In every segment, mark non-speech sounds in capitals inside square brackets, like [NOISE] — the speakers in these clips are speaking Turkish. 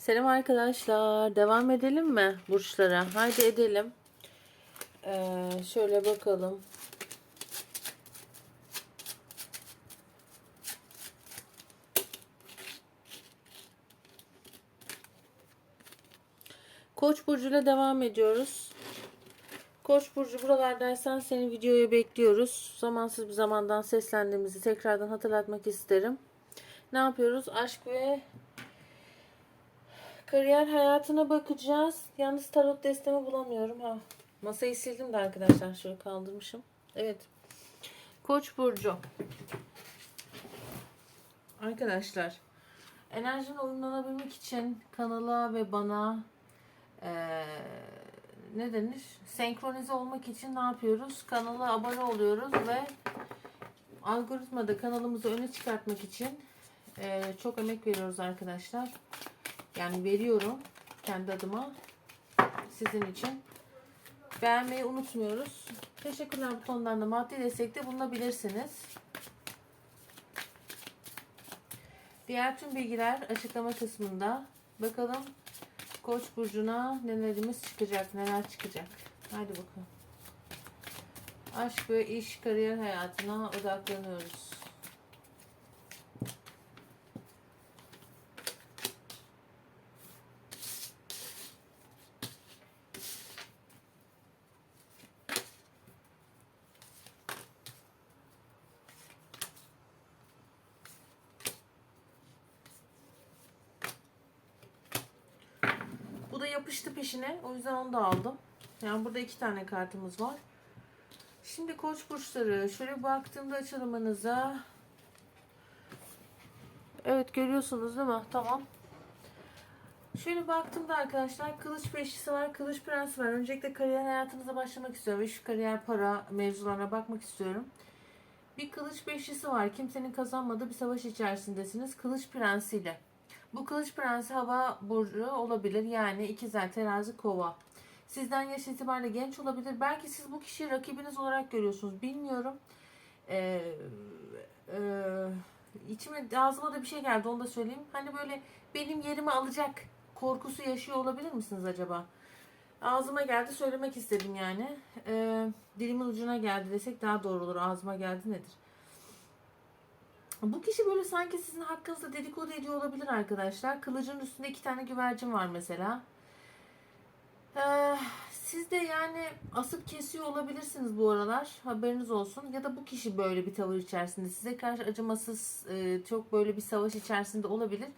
Selam arkadaşlar. Devam edelim mi burçlara? Haydi edelim. Ee, şöyle bakalım. Koç burcuyla devam ediyoruz. Koç burcu buralardaysan seni videoya bekliyoruz. Zamansız bir zamandan seslendiğimizi tekrardan hatırlatmak isterim. Ne yapıyoruz? Aşk ve Kariyer hayatına bakacağız. Yalnız tarot destemi bulamıyorum. Ha. Masayı sildim de arkadaşlar. Şöyle kaldırmışım. Evet. Koç burcu. Arkadaşlar. Enerjin uyumlanabilmek için kanala ve bana eee, ne denir? Senkronize olmak için ne yapıyoruz? Kanala abone oluyoruz ve algoritmada kanalımızı öne çıkartmak için eee, çok emek veriyoruz arkadaşlar. Yani veriyorum kendi adıma sizin için. Beğenmeyi unutmuyoruz. Teşekkürler butonlarına maddi destekte bulunabilirsiniz. Diğer tüm bilgiler açıklama kısmında. Bakalım Koç burcuna nelerimiz çıkacak, neler çıkacak. Hadi bakalım. Aşk ve iş, kariyer hayatına odaklanıyoruz. Bu da yapıştı peşine. O yüzden onu da aldım. Yani burada iki tane kartımız var. Şimdi koç burçları. Şöyle baktığımda açılımınıza. Evet görüyorsunuz değil mi? Tamam. Şöyle baktığımda arkadaşlar kılıç beşlisi var, kılıç prensi var. Öncelikle kariyer hayatınıza başlamak istiyorum. Ve şu kariyer para mevzularına bakmak istiyorum. Bir kılıç beşlisi var. Kimsenin kazanmadığı bir savaş içerisindesiniz. Kılıç prensiyle. Bu kılıç prensi hava burcu olabilir. Yani ikizler, terazi, kova. Sizden yaş itibariyle genç olabilir. Belki siz bu kişiyi rakibiniz olarak görüyorsunuz. Bilmiyorum. Ee, e, içime ağzıma da bir şey geldi onu da söyleyeyim. Hani böyle benim yerimi alacak korkusu yaşıyor olabilir misiniz acaba? Ağzıma geldi söylemek istedim yani. Ee, dilimin ucuna geldi desek daha doğru olur. Ağzıma geldi nedir? Bu kişi böyle sanki sizin hakkınızda dedikodu ediyor olabilir arkadaşlar. Kılıcın üstünde iki tane güvercin var mesela. Ee, siz de yani asıp kesiyor olabilirsiniz bu aralar. Haberiniz olsun. Ya da bu kişi böyle bir tavır içerisinde. Size karşı acımasız, e, çok böyle bir savaş içerisinde olabilir.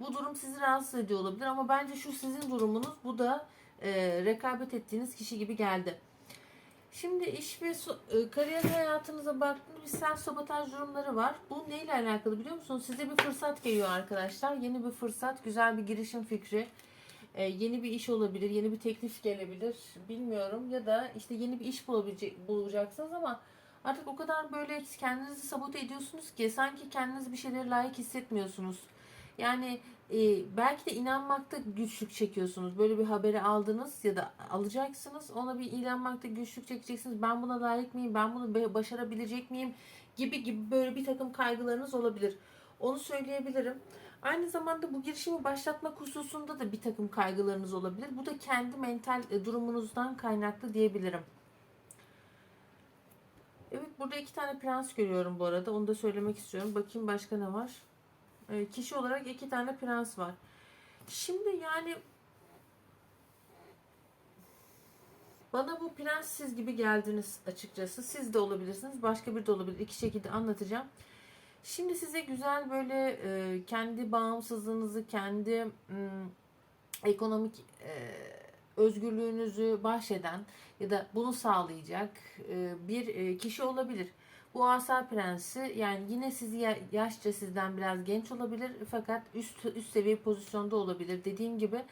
Bu durum sizi rahatsız ediyor olabilir. Ama bence şu sizin durumunuz. Bu da e, rekabet ettiğiniz kişi gibi geldi. Şimdi iş ve so- e, kariyer hayatınıza baktığınızda bir self sabotaj durumları var. Bu neyle alakalı biliyor musunuz? Size bir fırsat geliyor arkadaşlar. Yeni bir fırsat, güzel bir girişim fikri. E, yeni bir iş olabilir, yeni bir teklif gelebilir. Bilmiyorum ya da işte yeni bir iş bulabilecek, bulacaksınız ama artık o kadar böyle kendinizi sabote ediyorsunuz ki sanki kendinizi bir şeylere layık hissetmiyorsunuz. Yani e, belki de inanmakta güçlük çekiyorsunuz. Böyle bir haberi aldınız ya da alacaksınız. Ona bir inanmakta güçlük çekeceksiniz. Ben buna layık mıyım? Ben bunu başarabilecek miyim? Gibi gibi böyle bir takım kaygılarınız olabilir. Onu söyleyebilirim. Aynı zamanda bu girişimi başlatmak hususunda da bir takım kaygılarınız olabilir. Bu da kendi mental e, durumunuzdan kaynaklı diyebilirim. Evet burada iki tane prens görüyorum bu arada. Onu da söylemek istiyorum. Bakayım başka ne var. E, kişi olarak iki tane prens var. Şimdi yani bana bu prens siz gibi geldiniz açıkçası. Siz de olabilirsiniz. Başka bir de olabilir. İki şekilde anlatacağım. Şimdi size güzel böyle e, kendi bağımsızlığınızı, kendi ekonomik e, özgürlüğünüzü bahşeden ya da bunu sağlayacak bir kişi olabilir. Bu asa prensi yani yine sizi ya- yaşça sizden biraz genç olabilir fakat üst üst seviye pozisyonda olabilir. Dediğim gibi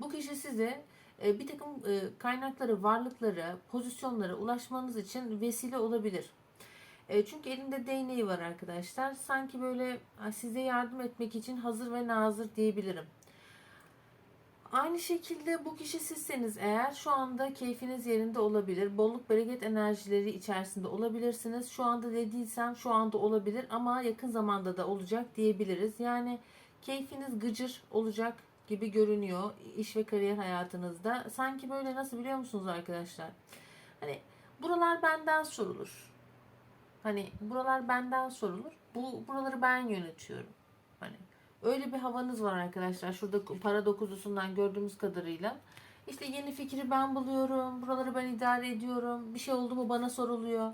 bu kişi size e, bir takım e, kaynakları, varlıkları, pozisyonlara ulaşmanız için vesile olabilir. E, çünkü elinde değneği var arkadaşlar. Sanki böyle "Ay, size yardım etmek için hazır ve nazır diyebilirim. Aynı şekilde bu kişi sizseniz eğer şu anda keyfiniz yerinde olabilir. Bolluk bereket enerjileri içerisinde olabilirsiniz. Şu anda dediysem şu anda olabilir ama yakın zamanda da olacak diyebiliriz. Yani keyfiniz gıcır olacak. gibi görünüyor iş ve kariyer hayatınızda. Sanki böyle nasıl biliyor musunuz arkadaşlar? Hani buralar benden sorulur. Hani buralar benden sorulur. Bu buraları ben yönetiyorum. Hani öyle bir havanız var arkadaşlar. Şurada para dokuzusundan gördüğümüz kadarıyla. İşte yeni fikri ben buluyorum. Buraları ben idare ediyorum. Bir şey oldu mu bana soruluyor.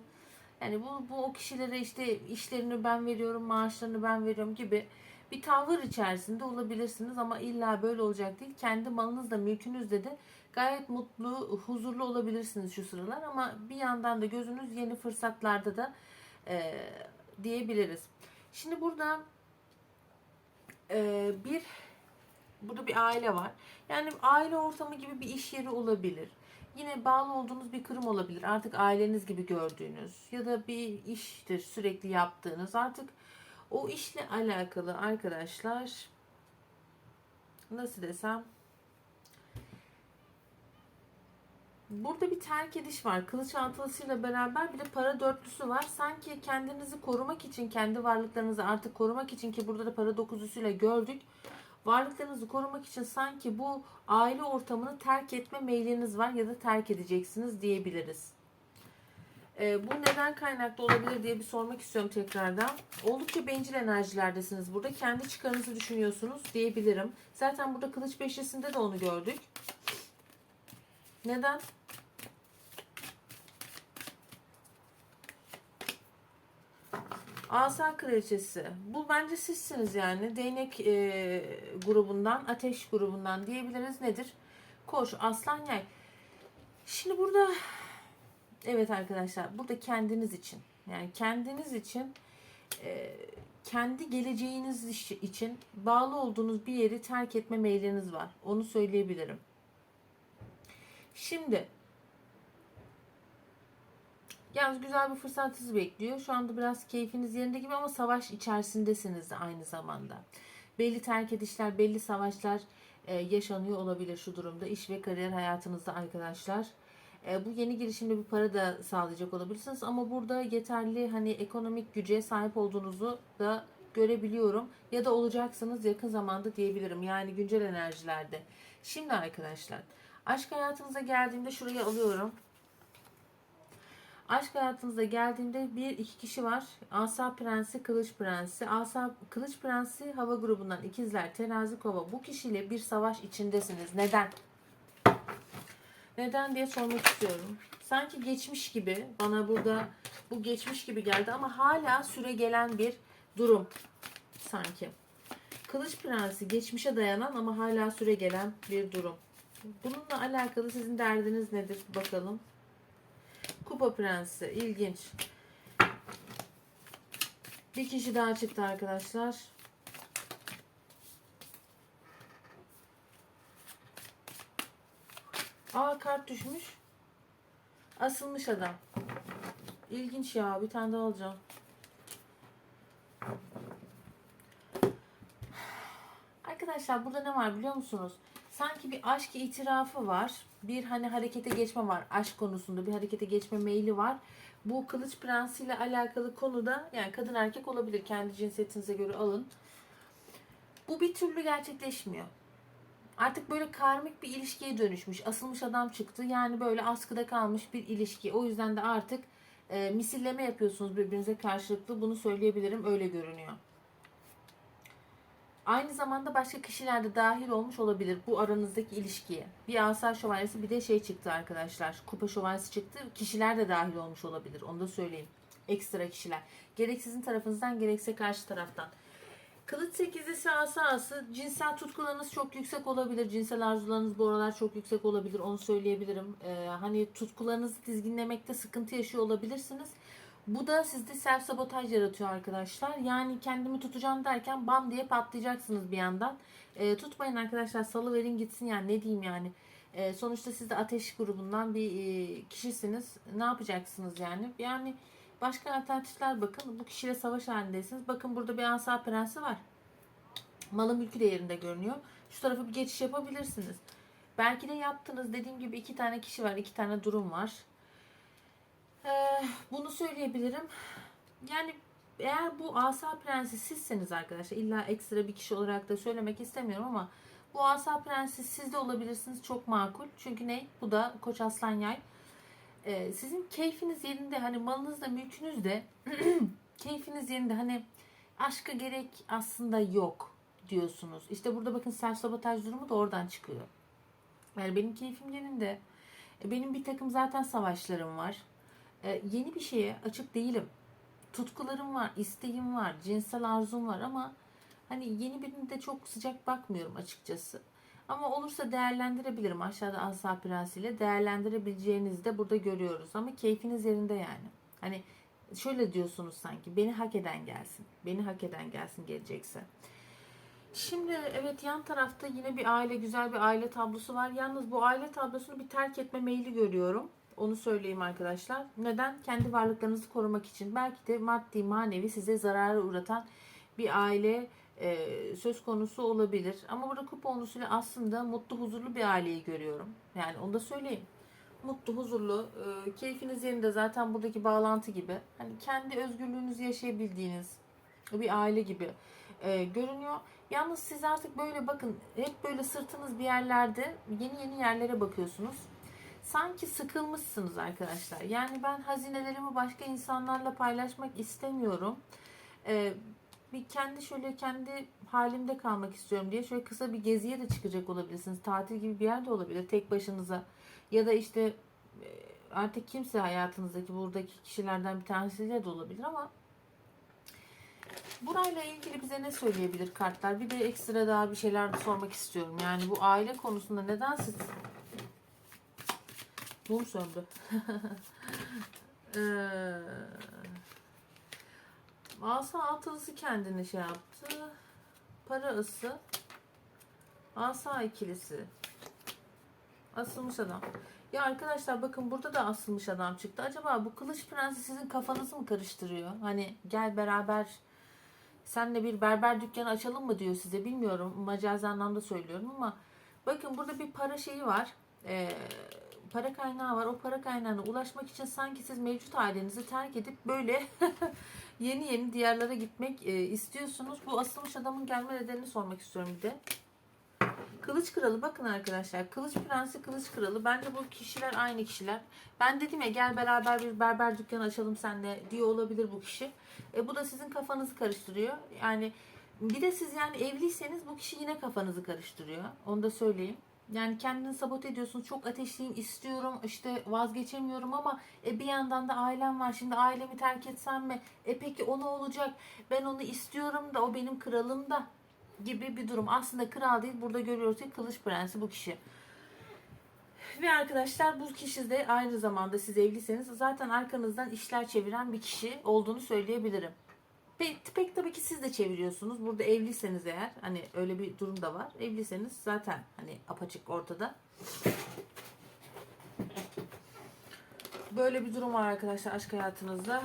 Yani bu, bu o kişilere işte işlerini ben veriyorum, maaşlarını ben veriyorum gibi bir tavır içerisinde olabilirsiniz ama illa böyle olacak değil. Kendi malınızda, mülkünüzde de gayet mutlu, huzurlu olabilirsiniz şu sıralar ama bir yandan da gözünüz yeni fırsatlarda da e, diyebiliriz. Şimdi burada bir burada bir aile var. Yani aile ortamı gibi bir iş yeri olabilir. Yine bağlı olduğunuz bir kurum olabilir. Artık aileniz gibi gördüğünüz ya da bir iştir sürekli yaptığınız. Artık o işle alakalı arkadaşlar nasıl desem Burada bir terk ediş var. Kılıç altılısıyla beraber bir de para dörtlüsü var. Sanki kendinizi korumak için, kendi varlıklarınızı artık korumak için ki burada da para dokuzusuyla gördük. Varlıklarınızı korumak için sanki bu aile ortamını terk etme meyliniz var ya da terk edeceksiniz diyebiliriz. Ee, bu neden kaynaklı olabilir diye bir sormak istiyorum tekrardan. Oldukça bencil enerjilerdesiniz burada. Kendi çıkarınızı düşünüyorsunuz diyebilirim. Zaten burada kılıç beşlisinde de onu gördük. Neden? Asa kraliçesi. Bu bence sizsiniz yani. Değnek e, grubundan, ateş grubundan diyebiliriz. Nedir? Koç, aslan, yay. Şimdi burada evet arkadaşlar burada kendiniz için yani kendiniz için e, kendi geleceğiniz için bağlı olduğunuz bir yeri terk etme meyliniz var. Onu söyleyebilirim. Şimdi Yalnız güzel bir fırsat sizi bekliyor. Şu anda biraz keyfiniz yerinde gibi ama savaş içerisindesiniz de aynı zamanda. Belli terk edişler, belli savaşlar e, yaşanıyor olabilir şu durumda. İş ve kariyer hayatınızda arkadaşlar. E, bu yeni girişimde bir para da sağlayacak olabilirsiniz ama burada yeterli hani ekonomik güce sahip olduğunuzu da görebiliyorum ya da olacaksınız yakın zamanda diyebilirim. Yani güncel enerjilerde. Şimdi arkadaşlar aşk hayatınıza geldiğimde şurayı alıyorum. Aşk hayatınıza geldiğinde bir iki kişi var. Asa Prensi, Kılıç Prensi. Asa Kılıç Prensi hava grubundan ikizler, terazi kova. Bu kişiyle bir savaş içindesiniz. Neden? Neden diye sormak istiyorum. Sanki geçmiş gibi bana burada bu geçmiş gibi geldi ama hala süre gelen bir durum sanki. Kılıç Prensi geçmişe dayanan ama hala süre gelen bir durum. Bununla alakalı sizin derdiniz nedir bakalım. Kupa Prensi ilginç. Bir kişi daha çıktı arkadaşlar. Aa kart düşmüş. Asılmış adam. İlginç ya. Bir tane daha alacağım. Arkadaşlar burada ne var biliyor musunuz? Sanki bir aşk itirafı var. Bir hani harekete geçme var. Aşk konusunda bir harekete geçme meyli var. Bu kılıç prensiyle alakalı konuda yani kadın erkek olabilir. Kendi cinsiyetinize göre alın. Bu bir türlü gerçekleşmiyor. Artık böyle karmik bir ilişkiye dönüşmüş. Asılmış adam çıktı. Yani böyle askıda kalmış bir ilişki. O yüzden de artık e, misilleme yapıyorsunuz birbirinize karşılıklı. Bunu söyleyebilirim. Öyle görünüyor. Aynı zamanda başka kişiler de dahil olmuş olabilir bu aranızdaki ilişkiye. Bir asa şövalyesi bir de şey çıktı arkadaşlar. Kupa şövalyesi çıktı. Kişiler de dahil olmuş olabilir. Onu da söyleyeyim. Ekstra kişiler. Gerek sizin tarafınızdan gerekse karşı taraftan. Kılıç sekizlisi asası cinsel tutkularınız çok yüksek olabilir. Cinsel arzularınız bu aralar çok yüksek olabilir. Onu söyleyebilirim. Ee, hani tutkularınızı dizginlemekte sıkıntı yaşıyor olabilirsiniz. Bu da sizde self sabotaj yaratıyor arkadaşlar. Yani kendimi tutacağım derken bam diye patlayacaksınız bir yandan. Ee, tutmayın arkadaşlar salı verin gitsin yani ne diyeyim yani. Ee, sonuçta siz de ateş grubundan bir e, kişisiniz. Ne yapacaksınız yani? Yani başka alternatifler bakın. Bu kişiyle savaş halindesiniz. Bakın burada bir asa prensi var. Malı mülkü de yerinde görünüyor. Şu tarafa bir geçiş yapabilirsiniz. Belki de yaptınız. Dediğim gibi iki tane kişi var. iki tane durum var. Ee, bunu söyleyebilirim. Yani eğer bu asa prensi sizseniz arkadaşlar illa ekstra bir kişi olarak da söylemek istemiyorum ama Bu asa prensi siz de olabilirsiniz. Çok makul. Çünkü ne? Bu da koç aslan yay. Ee, sizin keyfiniz yerinde. Hani malınız da mülkünüz de [CLEARS THROAT] keyfiniz yerinde. Hani aşka gerek aslında yok diyorsunuz. İşte burada bakın self sabotaj durumu da oradan çıkıyor. Yani benim keyfim yerinde. E, Benim bir takım zaten savaşlarım var. E, yeni bir şeye açık değilim. Tutkularım var, isteğim var, cinsel arzum var ama hani yeni birine de çok sıcak bakmıyorum açıkçası. Ama olursa değerlendirebilirim. Aşağıda Asa Prensi ile değerlendirebileceğinizi de burada görüyoruz. Ama keyfiniz yerinde yani. Hani şöyle diyorsunuz sanki beni hak eden gelsin. Beni hak eden gelsin gelecekse. Şimdi evet yan tarafta yine bir aile güzel bir aile tablosu var. Yalnız bu aile tablosunu bir terk etme meyli görüyorum. Onu söyleyeyim arkadaşlar. Neden? Kendi varlıklarınızı korumak için. Belki de maddi manevi size zarara uğratan bir aile e, söz konusu olabilir. Ama burada kupa onlusuyla aslında mutlu huzurlu bir aileyi görüyorum. Yani onu da söyleyeyim. Mutlu, huzurlu, e, keyfiniz yerinde zaten buradaki bağlantı gibi. Hani kendi özgürlüğünüzü yaşayabildiğiniz bir aile gibi e, görünüyor. Yalnız siz artık böyle bakın hep böyle sırtınız bir yerlerde yeni yeni yerlere bakıyorsunuz. Sanki sıkılmışsınız arkadaşlar. Yani ben hazinelerimi başka insanlarla paylaşmak istemiyorum. Ee, bir kendi şöyle kendi halimde kalmak istiyorum diye şöyle kısa bir geziye de çıkacak olabilirsiniz. Tatil gibi bir yerde olabilir tek başınıza. Ya da işte e, artık kimse hayatınızdaki buradaki kişilerden bir tanesiyle de olabilir ama Burayla ilgili bize ne söyleyebilir kartlar? Bir de ekstra daha bir şeyler sormak istiyorum. Yani bu aile konusunda neden siz... Mum söndü. [LAUGHS] ee, asa altılısı kendini şey yaptı. Para ısı. Asa ikilisi. Asılmış adam. Ya arkadaşlar bakın burada da asılmış adam çıktı. Acaba bu kılıç prensi sizin kafanızı mı karıştırıyor? Hani gel beraber senle bir berber dükkanı açalım mı diyor size bilmiyorum macazi anlamda söylüyorum ama bakın burada bir para şeyi var Ee, para kaynağı var o para kaynağına ulaşmak için sanki siz mevcut ailenizi terk edip böyle [LAUGHS] yeni yeni diyarlara gitmek e, istiyorsunuz bu asılmış adamın gelme nedenini sormak istiyorum bir de Kılıç Kralı bakın arkadaşlar. Kılıç Prensi, Kılıç Kralı. Bence bu kişiler aynı kişiler. Ben dedim ya gel beraber bir berber dükkanı açalım senle diyor olabilir bu kişi. E, bu da sizin kafanızı karıştırıyor. Yani bir de siz yani evliyseniz bu kişi yine kafanızı karıştırıyor. Onu da söyleyeyim. Yani kendini sabote ediyorsun. Çok ateşliyim, istiyorum, işte vazgeçemiyorum ama e, bir yandan da ailem var. Şimdi ailemi terk etsem mi? E peki o ne olacak? Ben onu istiyorum da o benim kralım da gibi bir durum. Aslında kral değil. Burada görüyoruz ki kılıç prensi bu kişi. Ve arkadaşlar bu kişi de aynı zamanda siz evliyseniz zaten arkanızdan işler çeviren bir kişi olduğunu söyleyebilirim. Pek, tabii ki siz de çeviriyorsunuz. Burada evliyseniz eğer hani öyle bir durum da var. Evliyseniz zaten hani apaçık ortada. Böyle bir durum var arkadaşlar aşk hayatınızda.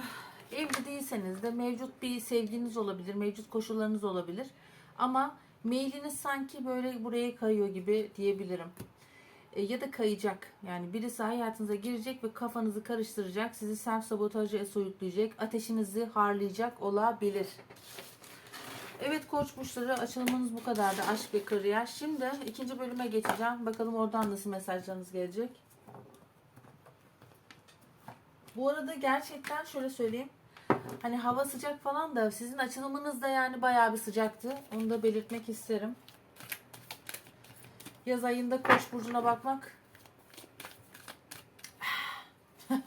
Evli değilseniz de mevcut bir sevginiz olabilir, mevcut koşullarınız olabilir. Ama mailiniz sanki böyle buraya kayıyor gibi diyebilirim. E, ya da kayacak. Yani birisi hayatınıza girecek ve kafanızı karıştıracak. Sizi self sabotaja soyutlayacak. Ateşinizi harlayacak olabilir. Evet koç burçları açılımınız bu kadardı. Aşk ve kariyer. Şimdi ikinci bölüme geçeceğim. Bakalım oradan nasıl mesajlarınız gelecek. Bu arada gerçekten şöyle söyleyeyim. Hani hava sıcak falan da sizin açılımınız da yani bayağı bir sıcaktı. Onu da belirtmek isterim. Yaz ayında koç burcuna bakmak. [LAUGHS]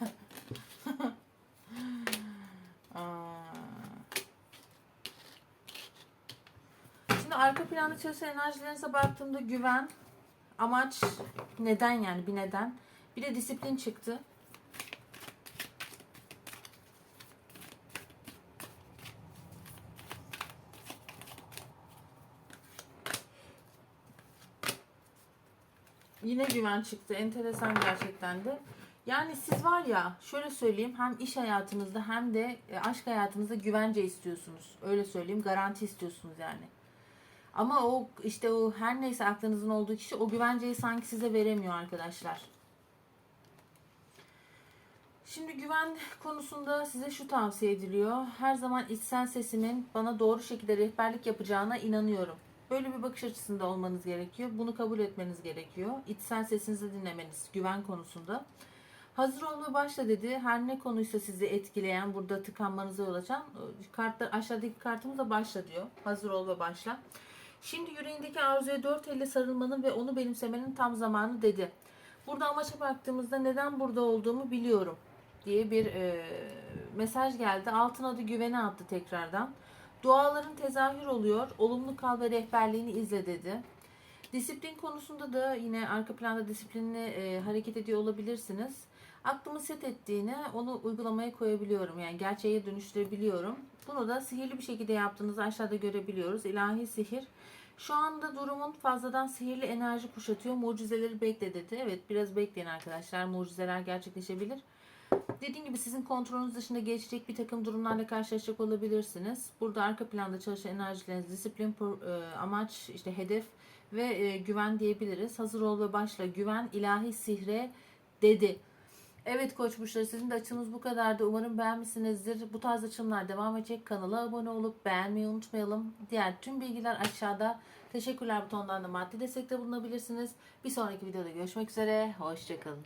Şimdi arka planda çalışan enerjilerinize baktığımda güven, amaç, neden yani bir neden. Bir de disiplin çıktı. Yine güven çıktı. Enteresan gerçekten de. Yani siz var ya şöyle söyleyeyim hem iş hayatınızda hem de e, aşk hayatınızda güvence istiyorsunuz. Öyle söyleyeyim garanti istiyorsunuz yani. Ama o işte o her neyse aklınızın olduğu kişi o güvenceyi sanki size veremiyor arkadaşlar. Şimdi güven konusunda size şu tavsiye ediliyor. Her zaman içsel sesimin bana doğru şekilde rehberlik yapacağına inanıyorum. Böyle bir bakış açısında olmanız gerekiyor. Bunu kabul etmeniz gerekiyor. İçsel sesinizi dinlemeniz güven konusunda. Hazır ol ve başla dedi. Her ne konuysa sizi etkileyen, burada tıkanmanıza yol açan e, kartlar aşağıdaki kartımız da başla diyor. Hazır ol ve başla. Şimdi yüreğindeki arzuya dört elle sarılmanın ve onu benimsemenin tam zamanı dedi. Burada amaça baktığımızda neden burada olduğumu biliyorum diye bir e, mesaj geldi. Altına da güvene attı tekrardan. Duaların tezahür oluyor. Olumlu kal ve rehberliğini izle dedi. Disiplin konusunda da yine arka planda disiplinli e, hareket ediyor olabilirsiniz. Aklımı set ettiğine onu uygulamaya koyabiliyorum. Yani gerçeğe dönüştürebiliyorum. Bunu da sihirli bir şekilde yaptığınızı aşağıda görebiliyoruz. İlahi sihir. Şu anda durumun fazladan sihirli enerji kuşatıyor. Mucizeleri bekle dedi. Evet biraz bekleyin arkadaşlar. Mucizeler gerçekleşebilir. Dediğim gibi sizin kontrolünüz dışında geçecek bir takım durumlarla karşılaşacak olabilirsiniz. Burada arka planda çalışan enerjileriniz, disiplin, e, amaç, işte hedef ve e, güven diyebiliriz. Hazır ol ve başla. Güven ilahi sihre dedi. Evet koç burçları sizin de açınız bu kadardı. Umarım beğenmişsinizdir. Bu tarz açımlar devam edecek. Kanala abone olup beğenmeyi unutmayalım. Diğer tüm bilgiler aşağıda. Teşekkürler butonundan da maddi destekte bulunabilirsiniz. Bir sonraki videoda görüşmek üzere. Hoşçakalın.